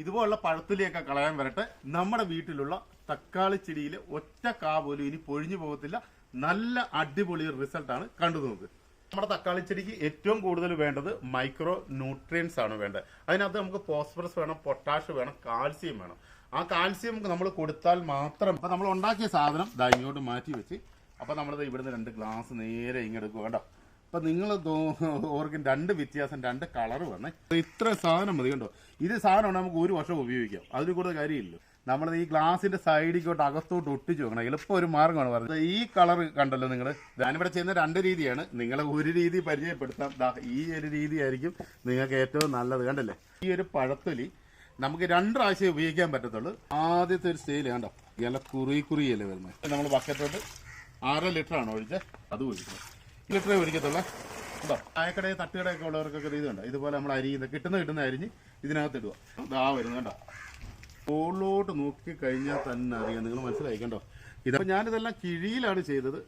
ഇതുപോലുള്ള പഴത്തുലിയൊക്കെ കളയാൻ വരട്ടെ. നമ്മുടെ വീട്ടിലുള്ള തക്കാളി ചെടിയിൽ ഒറ്റ കാ പോലും ഇനി പൊഴിഞ്ഞു പോകത്തില്ല. നല്ല അടിപൊളി റിസൾട്ടാണ് കണ്ടു നോക്ക്. നമ്മുടെ തക്കാളി ചെടിക്ക് ഏറ്റവും കൂടുതൽ വേണ്ടത് മൈക്രോ ന്യൂട്രിയൻസ് ആണ് വേണ്ടത്. അതിനകത്ത് നമുക്ക് ഫോസ്ഫറസ് വേണം പൊട്ടാഷ് വേണം കാൽസ്യം വേണം. ആ കാൽസ്യം നമ്മൾ കൊടുത്താൽ മാത്രം അപ്പൊ നമ്മൾ ഉണ്ടാക്കിയ സാധനം ഇങ്ങോട്ട് മാറ്റി വെച്ച്. അപ്പൊ നമ്മളിത് ഇവിടുന്ന് രണ്ട് ഗ്ലാസ് നേരെ ഇങ്ങെടുക്കുക കേട്ടോ അപ്പൊ നിങ്ങൾ ഓർക്കും രണ്ട് വ്യത്യാസം രണ്ട് കളർ വന്നേ. ഇത്ര സാധനം മതി കണ്ടോ? ഇത് സാധനമാണ് നമുക്ക് ഒരു വർഷം ഉപയോഗിക്കാം. അതിന് കൂടുതൽ കാര്യമില്ല. നമ്മൾ ഈ ഗ്ലാസിന്റെ സൈഡിക്കോട്ട് അകത്തോട്ട് ഒട്ടിച്ച് വെക്കണം. എളുപ്പം ഒരു മാർഗമാണ് പറഞ്ഞത്. ഈ കളർ കണ്ടല്ലോ നിങ്ങൾ ഞാനിവിടെ ചെയ്യുന്ന രണ്ട് രീതിയാണ്. നിങ്ങളെ ഒരു രീതി പരിചയപ്പെടുത്താം. ഈ ഒരു രീതിയായിരിക്കും നിങ്ങൾക്ക് ഏറ്റവും നല്ലത്. കണ്ടല്ലേ? ഈ ഒരു പഴത്തൊലി നമുക്ക് രണ്ട് പ്രാവശ്യം ഉപയോഗിക്കാൻ പറ്റത്തുള്ളൂ. ആദ്യത്തെ ഒരു സ്റ്റേയിൽ കണ്ടോ? ഇല കുറി കുറിയല്ലേ വരുന്നത്? നമ്മൾ ബക്കറ്റോട്ട് അര ലിറ്റർ ആണ് ഒഴിച്ച്. അത് ഒഴിക്കണം ലിറ്ററേ പിടിക്കത്തുള്ള. ഉണ്ടോ? ചായക്കടയിൽ തട്ടുകടയൊക്കെ ഉള്ളവർക്കൊക്കെ ഇത് കണ്ടോ ഇതുപോലെ നമ്മൾ അരി കിട്ടുന്ന കിട്ടുന്ന അരിഞ്ഞ് ഇതിനകത്ത് ഇടുക. ഇതാ വരുന്നു കണ്ടോ? മുകളിലോട്ട് നോക്കി കഴിഞ്ഞാൽ തന്നെ അറിയാം. നിങ്ങൾ മനസ്സിലായി കണ്ടോ? ഇതപ്പോൾ ഞാനിതെല്ലാം കിഴിയിലാണ് ചെയ്തത്.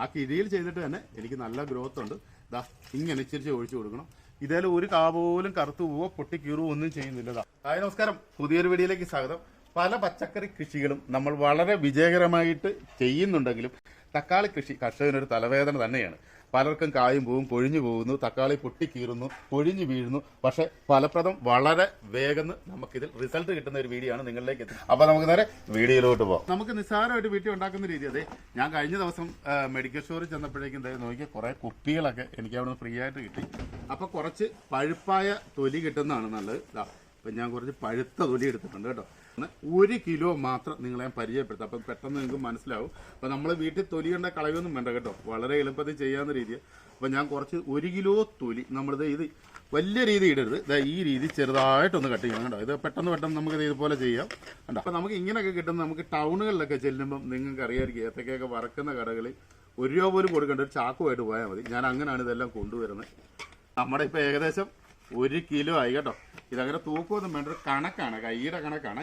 ആ കിഴിയിൽ ചെയ്തിട്ട് തന്നെ എനിക്ക് നല്ല ഗ്രോത്ത് ഉണ്ട്. ദാ ഇങ്ങനെ ചിരിച്ച് ഒഴിച്ചു കൊടുക്കണം. ഇതേലും ഒരു കാ പോലും കറുത്തു പോവോ പൊട്ടിക്കീറുവോ ഒന്നും ചെയ്യുന്നില്ലതാ ഹായ് നമസ്കാരം. പുതിയൊരു വീഡിയോയിലേക്ക് സ്വാഗതം. പല പച്ചക്കറി കൃഷികളും നമ്മൾ വളരെ വിജയകരമായിട്ട് ചെയ്യുന്നുണ്ടെങ്കിലും തക്കാളി കൃഷി കർഷകനൊരു തലവേദന തന്നെയാണ്. പലർക്കും കായും പോവും കൊഴിഞ്ഞു പോകുന്നു തക്കാളി പൊട്ടിക്കീറുന്നു കൊഴിഞ്ഞു വീഴുന്നു. പക്ഷെ ഫലപ്രദം വളരെ വേഗം നമുക്കിതിൽ റിസൾട്ട് കിട്ടുന്ന ഒരു വീഡിയോ ആണ് നിങ്ങളിലേക്ക് എത്തുന്നത്. അപ്പൊ നമുക്ക് നേരെ വീഡിയോയിലോട്ട് പോകാം നമുക്ക് നിസ്സാരമായിട്ട് വീട്ടിൽ ഉണ്ടാക്കുന്ന രീതി അതെ ഞാൻ കഴിഞ്ഞ ദിവസം മെഡിക്കൽ സ്റ്റോറിൽ ചെന്നപ്പോഴേക്കും ദേ നോക്കിയ കുറെ കുപ്പികളൊക്കെ എനിക്ക് അവിടെ ഫ്രീ ആയിട്ട് കിട്ടി. അപ്പൊ കുറച്ച് പഴുപ്പായ തൊലി കിട്ടുന്നതാണ് നല്ലത്. അപ്പൊ ഞാൻ കുറച്ച് പഴുത്ത തൊലി എടുത്തിട്ടുണ്ട് കേട്ടോ. ഒരു കിലോ മാത്രം നിങ്ങളെ പരിചയപ്പെടുത്താം. അപ്പം പെട്ടെന്ന് നിങ്ങൾക്ക് മനസ്സിലാവും. അപ്പം നമ്മൾ വീട്ടിൽ തൊലി കൊണ്ട് കളയൊന്നും വേണ്ട കേട്ടോ. വളരെ എളുപ്പത്തിൽ ചെയ്യാവുന്ന രീതി അപ്പം ഞാൻ കുറച്ച് ഒരു കിലോ തൊലി നമ്മളിത് ഇത് വലിയ രീതി ഇടരുത്. ഇതാ ഈ രീതി ചെറുതായിട്ടൊന്ന് കട്ട് ചെയ്യണം കേട്ടോ. ഇത് പെട്ടെന്ന് പെട്ടെന്ന് നമുക്ക് ഇത് ഇതുപോലെ ചെയ്യാം. കണ്ടോ? അപ്പം നമുക്ക് ഇങ്ങനെയൊക്കെ കിട്ടുന്ന നമുക്ക് ടൗണുകളിലൊക്കെ ചെല്ലുമ്പം നിങ്ങൾക്ക് അറിയാമായിരിക്കും ഏത്തക്കയൊക്കെ വറക്കുന്ന കടകളിൽ ഒരു രൂപ പോലും കൊടുക്കേണ്ട ഒരു ചാക്കുമായിട്ട് പോയാൽ മതി. ഞാൻ അങ്ങനെയാണ് ഇതെല്ലാം കൊണ്ടുവരുന്നത്. നമ്മുടെ ഇപ്പം ഏകദേശം ഒരു കിലോ ആയി കേട്ടോ. ഇതങ്ങനെ തൂക്കമൊന്നും വേണ്ട ഒരു കണക്കാണ് കൈയുടെ കണക്കാണ്.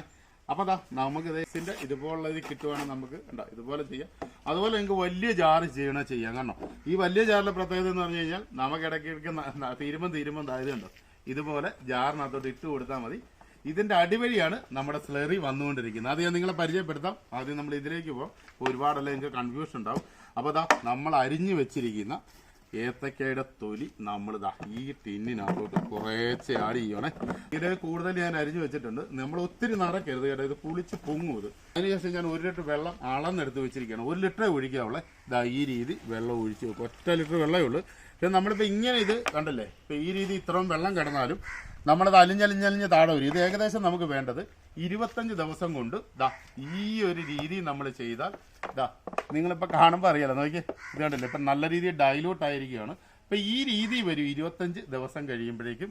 അപ്പോൾ അതാ നമുക്ക് ഇതിന്റെ ഇതുപോലുള്ള ഇത് കിട്ടുവാണെങ്കിൽ നമുക്ക് ഉണ്ടോ ഇതുപോലെ ചെയ്യാം. അതുപോലെ നിങ്ങൾക്ക് വലിയ ജാറ് ചെയ്യണോ ചെയ്യാം കാരണം ഈ വലിയ ജാറിന്റെ പ്രത്യേകത എന്ന് പറഞ്ഞു കഴിഞ്ഞാൽ നമുക്ക് ഇടയ്ക്കിടയ്ക്ക് തീരുമ്പം തീരുമ്പം ഇതായത് കണ്ടോ. ഇതുപോലെ ജാറിനകത്തോട്ട് ഇട്ട് കൊടുത്താൽ മതി. ഇതിന്റെ അടിവഴിയാണ് നമ്മുടെ സ്ലറി വന്നുകൊണ്ടിരിക്കുന്നത്. അത് ഞാൻ നിങ്ങളെ പരിചയപ്പെടുത്താം. ആദ്യം നമ്മൾ ഇതിലേക്ക് പോകാം ഒരുപാടല്ല നിങ്ങൾക്ക് കൺഫ്യൂഷൻ ഉണ്ടാവും. അപ്പോൾ അതാ നമ്മൾ അരിഞ്ഞു വെച്ചിരിക്കുന്ന ഏത്തക്കയുടെ തൊലി നമ്മൾ ദാ ഈ ടിന്നിനകത്തോട്ട് കുറേശ്ശെ ആഡ് ചെയ്യണേ ഇത് കൂടുതൽ ഞാൻ അരിഞ്ഞു വെച്ചിട്ടുണ്ട്. നമ്മൾ ഒത്തിരി നടക്കരുത് കേട്ടോ. ഇത് പുളിച്ച് പൊങ്ങും ഇത്. അതിനുശേഷം ഞാൻ ഒരു ലിറ്റർ വെള്ളം അളന്നെടുത്ത് വെച്ചിരിക്കുകയാണ്. ഒരു ലിറ്ററേ ഒഴിക്കാവുള്ളേ. ഇതാ ഈ രീതി വെള്ളം ഒഴിച്ച് വെക്കും. ഒറ്റ ലിറ്റർ വെള്ളമേ ഉള്ളൂ. പക്ഷെ നമ്മളിപ്പോൾ ഇങ്ങനെ ഇത് കണ്ടല്ലേ? ഇപ്പം ഈ രീതി ഇത്രയും വെള്ളം കിടന്നാലും നമ്മളത് അലിഞ്ഞലിഞ്ഞലിഞ്ഞ് താഴെ വരും. ഇത് ഏകദേശം നമുക്ക് വേണ്ടത് ഇരുപത്തഞ്ച് ദിവസം കൊണ്ട് ദാ ഈ ഒരു രീതി നമ്മൾ ചെയ്താൽ ദാ നിങ്ങളിപ്പോൾ കാണുമ്പോൾ അറിയാലോ നോക്കി ഇത് കണ്ടില്ലേ? ഇപ്പം നല്ല രീതിയിൽ ഡൈലൂട്ട് ആയിരിക്കുകയാണ്. അപ്പോൾ ഈ രീതി വരും ഇരുപത്തഞ്ച് ദിവസം കഴിയുമ്പോഴേക്കും.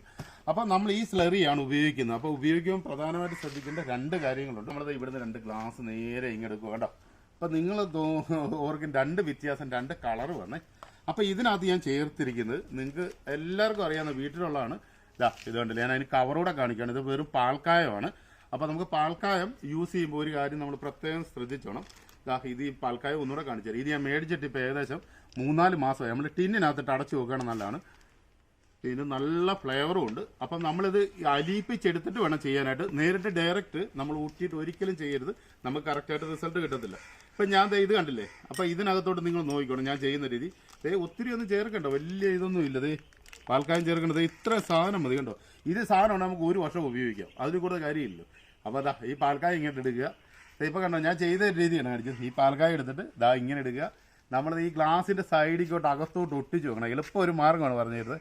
അപ്പോൾ നമ്മൾ ഈ സ്ലറിയാണ് ഉപയോഗിക്കുന്നത്. അപ്പോൾ ഉപയോഗിക്കുമ്പോൾ പ്രധാനമായിട്ട് ശ്രദ്ധിക്കേണ്ട രണ്ട് കാര്യങ്ങളുണ്ട്. നമ്മളത് ഇവിടുന്ന് രണ്ട് ഗ്ലാസ് നേരെ ഇങ്ങെടുക്കുക കേട്ടോ അപ്പോൾ നിങ്ങൾ ഓർക്കും രണ്ട് വ്യത്യാസം രണ്ട് കളർ വന്നേ. അപ്പം ഇതിനകത്ത് ഞാൻ ചേർത്തിരിക്കുന്നത് നിങ്ങൾക്ക് എല്ലാവർക്കും അറിയാവുന്ന വീട്ടിലുള്ളതാണ്. ഇതാ ഇത് കണ്ടില്ല? ഞാൻ അതിന് കവറൂടെ കാണിക്കുകയാണ്. ഇത് വെറും പാൽക്കായമാണ്. അപ്പോൾ നമുക്ക് പാൽക്കായം യൂസ് ചെയ്യുമ്പോൾ ഒരു കാര്യം നമ്മൾ പ്രത്യേകം ശ്രദ്ധിച്ചോണം. ഇതാ ഈ പൽക്കായ ഒന്നുകൂടെ കാണിച്ചു തരാം. ഇത് ഞാൻ മേടിച്ചിട്ട് ഇപ്പോൾ ഏകദേശം മൂന്നാൽ മാസമായി. നമ്മൾ ടിന്നിനകത്തിട്ട് അടച്ചു വെക്കണം നല്ലതാണ്. ഇതിന് നല്ല ഫ്ലേവറും ഉണ്ട്. അപ്പം നമ്മളിത് അലിയിപ്പിച്ചെടുത്തിട്ട് വേണം ചെയ്യാനായിട്ട്. നേരിട്ട് ഡയറക്റ്റ് നമ്മൾ ഊട്ടിയിട്ട് ഒരിക്കലും ചെയ്യരുത്. നമുക്ക് കറക്റ്റായിട്ട് റിസൾട്ട് കിട്ടത്തില്ല. ഇപ്പം ഞാൻ ഇത് കണ്ടില്ലേ? അപ്പം ഇതിനകത്തോട്ട് നിങ്ങൾ നോക്കിക്കോണം. ഞാൻ ചെയ്യുന്ന രീതി. ഏ ഒത്തിരി ഒന്നും ചേർക്കണ്ട. വലിയ ഇതൊന്നും ഇല്ലതേ പാൽക്കായം ചേർക്കേണ്ടത് ഇത്ര സാധനം മതി കണ്ടോ? ഇത് സാധനമാണ് നമുക്ക് ഒരു വർഷം ഉപയോഗിക്കാം. അതിന് കൂടുതൽ കാര്യമില്ല. അപ്പോൾ അതാ ഈ പാൽക്കായ ഇങ്ങോട്ട് എടുക്കുക. ദേ ഇപ്പം കണ്ടോ ഞാൻ ചെയ്ത രീതിയാണ് കാണിച്ചത് ഈ പാൽക്കായ എടുത്തിട്ട് ദാ ഇങ്ങനെ എടുക്കുക. നമ്മൾ ഈ ഗ്ലാസിന്റെ സൈഡിക്കോട്ട് അകത്തോട്ട് ഒട്ടിച്ച് വെക്കണം. എളുപ്പം ഒരു മാർഗമാണ് പറഞ്ഞു തരുന്നത്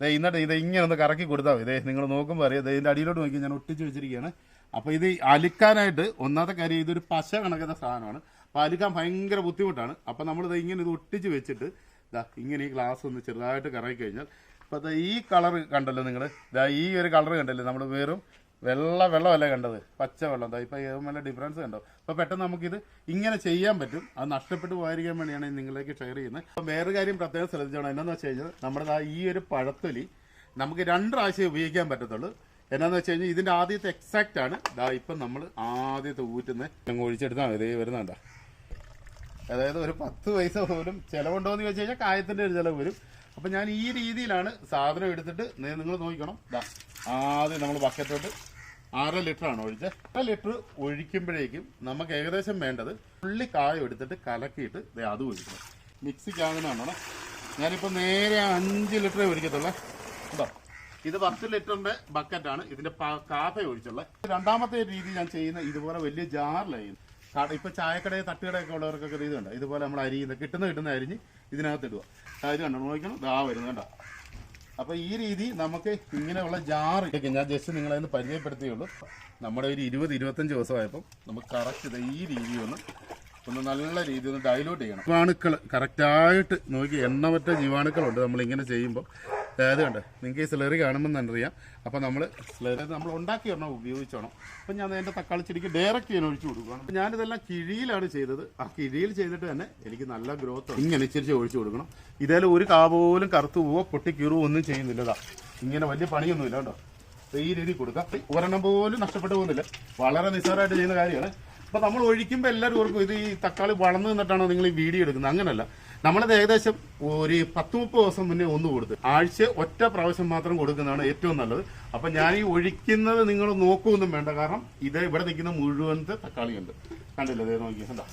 ദേ ഇന്നിട്ട് ഇത് ഇങ്ങനെ ഒന്ന് കറക്കി കൊടുത്താൽ മതി. നിങ്ങൾ നോക്കുമ്പോൾ അറിയാം. ദേ ഇതിന്റെ അടിയിലോട്ട് നോക്കി ഞാൻ ഒട്ടിച്ച് വെച്ചിരിക്കുകയാണ്. അപ്പോൾ ഇത് അലിക്കാനായിട്ട് ഒന്നാമത്തെ കാര്യം ഇതൊരു പശ കണക്കുന്ന സാധനമാണ്. അപ്പോൾ അലിക്കാൻ ഭയങ്കര ബുദ്ധിമുട്ടാണ്. അപ്പോൾ നമ്മൾ ഇത് ഇങ്ങനെ ഇത് ഒട്ടിച്ച് വെച്ചിട്ട് ഇതാ ഇങ്ങനെ ഈ ഗ്ലാസ് ഒന്ന് ചെറുതായിട്ട് കറക്കി കഴിഞ്ഞാൽ. അപ്പോൾ ഈ കളർ കണ്ടല്ലോ നിങ്ങൾ ഇതാ ഈ ഒരു കളർ കണ്ടല്ലോ നമ്മൾ വെറും വെള്ള വെള്ളമല്ല കണ്ടത്? പച്ച വെള്ളം. ദാ ഇപ്പോൾ നല്ല ഡിഫറൻസ് കണ്ടോ? അപ്പോൾ പെട്ടെന്ന് നമുക്കിത് ഇങ്ങനെ ചെയ്യാൻ പറ്റും. അത് നഷ്ടപ്പെട്ടു പോകാതിരിക്കാൻ വേണ്ടിയാണ് ഇത് നിങ്ങളിലേക്ക് ഷെയർ ചെയ്യുന്നത്. അപ്പോൾ വേറെ കാര്യം പ്രത്യേകം ശ്രദ്ധിച്ചോണം. എന്നാന്ന് വെച്ച് കഴിഞ്ഞാൽ നമ്മുടെ ഈ ഒരു പഴത്തൊലി നമുക്ക് രണ്ട് പ്രാവശ്യം ഉപയോഗിക്കാൻ പറ്റത്തുള്ളൂ. എന്നാന്ന് വെച്ച് കഴിഞ്ഞാൽ ഇതിന്റെ ആദ്യത്തെ എക്സാക്റ്റ് ആണ്. ദാ ഇപ്പം നമ്മൾ ആദ്യത്തെ ഊറ്റുന്ന അങ്ങ് ഒഴിച്ചെടുത്താൽ മതി. വരുന്നുണ്ടോ. അതായത് ഒരു പത്ത് പൈസ പോലും ചിലവുണ്ടോ എന്ന് ചോദിച്ചു കഴിഞ്ഞാൽ കായത്തിന്റെ ഒരു ചിലവ് വരും. അപ്പൊ ഞാൻ ഈ രീതിയിലാണ് സാധനം എടുത്തിട്ട് നിങ്ങൾ നോക്കിക്കണം. ആദ്യം നമ്മൾ ബക്കറ്റോട്ട് അര ലിറ്റർ ആണ് ഒഴിച്ചത് അര ലിറ്റർ ഒഴിക്കുമ്പോഴേക്കും നമുക്ക് ഏകദേശം വേണ്ടത് ഉള്ളി കായം എടുത്തിട്ട് കലക്കിയിട്ട് അത് ഒഴിക്കണം. മിക്സിക്കാകുന്നതാണ് ഞാനിപ്പോൾ നേരെ അഞ്ച് ലിറ്ററേ ഒഴിക്കത്തുള്ളൂ. കേട്ടോ ഇത് പത്ത് ലിറ്ററിന്റെ ബക്കറ്റാണ്. ഇതിന്റെ കാഫ ഒഴിച്ചുള്ളത് രണ്ടാമത്തെ രീതി ഞാൻ ചെയ്യുന്ന ഇതുപോലെ വലിയ ജാറിലായി. ഇപ്പൊ ചായക്കടയിൽ തട്ടുകടയൊക്കെ ഉള്ളവർക്കൊക്കെ ഇത് കണ്ടോ? ഇതുപോലെ നമ്മൾ അരിയുന്ന കിട്ടുന്ന കിട്ടുന്ന അരിഞ്ഞ് ഇതിനകത്ത് ഇടുക അരി കണ്ടോ? നോക്കണം ദാ വരുന്നത് കണ്ടോ അപ്പൊ ഈ രീതി നമുക്ക് ഇങ്ങനെയുള്ള ജാറ് ഞാൻ ജസ്റ്റ് നിങ്ങളെ ഒന്ന് പരിചയപ്പെടുത്തിയുള്ളൂ നമ്മുടെ ഒരു ഇരുപത് ഇരുപത്തഞ്ച് ദിവസമായപ്പോൾ നമുക്ക് കറക്റ്റ് ഈ രീതി ഒന്ന് ഒന്ന് നല്ല രീതിയിൽ ഒന്ന് ഡൈലൂട്ട് ചെയ്യണം. ജീവാണുക്കൾ കറക്റ്റായിട്ട് നോക്കി എണ്ണമറ്റ ജീവാണുക്കളുണ്ട് നമ്മൾ ഇങ്ങനെ ചെയ്യുമ്പോൾ അതായത് കണ്ട്? നിങ്ങൾക്ക് ഈ സ്ലറി കാണുമ്പോൾ തന്നെ അറിയാം. അപ്പോൾ നമ്മൾ സ്ലറി നമ്മൾ ഉണ്ടാക്കി ഒരെണ്ണം ഉപയോഗിച്ചോണം. അപ്പം ഞാൻ എന്റെ തക്കാളി ചെടിക്ക് ഡയറക്റ്റ് ഞാൻ ഒഴിച്ചു കൊടുക്കുകയാണ്. അപ്പം ഞാനിതെല്ലാം കിഴിയിലാണ് ചെയ്തത്. ആ കിഴിയിൽ ചെയ്തിട്ട് തന്നെ എനിക്ക് നല്ല ഗ്രോത്ത് ഇങ്ങനെ ഒഴിച്ചു കൊടുക്കണം. ഇതേലും ഒരു കാ പോലും കറുത്തു പോവോ പൊട്ടിക്കീറുവോ ഒന്നും ചെയ്യുന്നില്ല ഇതാ ഇങ്ങനെ വലിയ പണിയൊന്നുമില്ല കേട്ടോ. ഈ രീതി കൊടുക്കുക ഒരെണ്ണം പോലും നഷ്ടപ്പെട്ടു പോകുന്നില്ല. വളരെ നിസ്സാരമായിട്ട് ചെയ്യുന്ന കാര്യമാണ്. അപ്പോൾ നമ്മൾ ഒഴിക്കുമ്പോൾ എല്ലാവരും ഓർക്കും ഇത് ഈ തക്കാളി വളർന്നു നിന്നിട്ടാണോ നിങ്ങൾ ഈ വീഡിയോ എടുക്കുന്നത്? അങ്ങനല്ല. നമ്മളത് ഏകദേശം ഒരു പത്ത് മുപ്പത് ദിവസം മുന്നേ ഒന്ന് കൊടുത്ത്. ആഴ്ച ഒറ്റ പ്രാവശ്യം മാത്രം കൊടുക്കുന്നതാണ് ഏറ്റവും നല്ലത്. അപ്പൊ ഞാൻ ഈ ഒഴിക്കുന്നത് നിങ്ങൾ നോക്കുമൊന്നും വേണ്ട. കാരണം ഇത് ഇവിടെ നിൽക്കുന്ന മുഴുവനത്തെ തക്കാളിയുണ്ട്. കണ്ടില്ലേ? ദേ നോക്കി എന്താ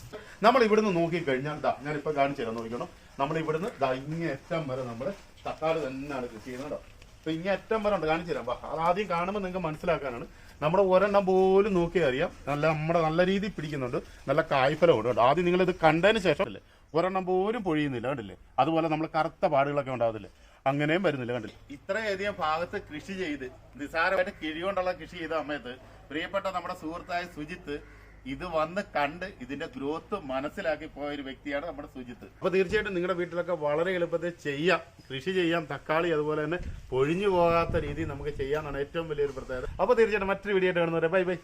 നമ്മൾ ഇവിടുന്ന് നോക്കിക്കഴിഞ്ഞാൽ ഇതാ ഞാനിപ്പോൾ കാണിച്ചു തരാം. നോക്കണം നമ്മൾ ഇവിടുന്ന് ദാ ഇങ്ങേ അറ്റം വരെ നമ്മൾ തക്കാളി തന്നെയാണ് കൃഷി ചെയ്യുന്നത് കേട്ടോ. അപ്പൊ ഇങ്ങനെ അറ്റം വരെ ഉണ്ട്. കാണിച്ചു തരാം. വാ. അത് ആദ്യം കാണുമ്പോൾ നിങ്ങൾക്ക് മനസ്സിലാക്കാനാണ്. നമ്മുടെ ഒരെണ്ണം പോലും നോക്കിയാൽ അറിയാം. നല്ല നമ്മുടെ നല്ല രീതിയിൽ പിടിക്കുന്നുണ്ട്. നല്ല കായ്ഫലം ഉണ്ട് ആദ്യം നിങ്ങൾ ഇത് കണ്ടതിന് ശേഷം അല്ലേ ഒരെണ്ണം പോലും പൊഴിയുന്നില്ല കണ്ടില്ലേ? അതുപോലെ നമ്മൾ കറുത്ത പാടുകളൊക്കെ ഉണ്ടാവത്തില്ലേ അങ്ങനെയും വരുന്നില്ല കണ്ടില്ലേ? ഇത്രയധികം ഭാഗത്ത് കൃഷി ചെയ്ത് നിസാരമായിട്ട് കിഴി കൊണ്ടുള്ള കൃഷി ചെയ്ത സമയത്ത് പ്രിയപ്പെട്ട നമ്മുടെ സുഹൃത്തായ സുജിത്ത് ഇത് വന്ന് കണ്ട് ഇതിന്റെ ഗ്രോത്ത് മനസ്സിലാക്കി പോയ ഒരു വ്യക്തിയാണ് നമ്മുടെ സുജിത്ത്. അപ്പൊ തീർച്ചയായിട്ടും നിങ്ങളുടെ വീട്ടിലൊക്കെ വളരെ എളുപ്പത്തിൽ ചെയ്യാം. കൃഷി ചെയ്യാം തക്കാളി അതുപോലെ തന്നെ പൊഴിഞ്ഞു പോകാത്ത രീതിയിൽ നമുക്ക് ചെയ്യാന്നാണ് ഏറ്റവും വലിയൊരു പ്രത്യേകത. അപ്പൊ തീർച്ചയായിട്ടും മറ്റൊരു വീഡിയോ ആയിട്ട് കാണുന്നവരെ ബൈ ബൈ.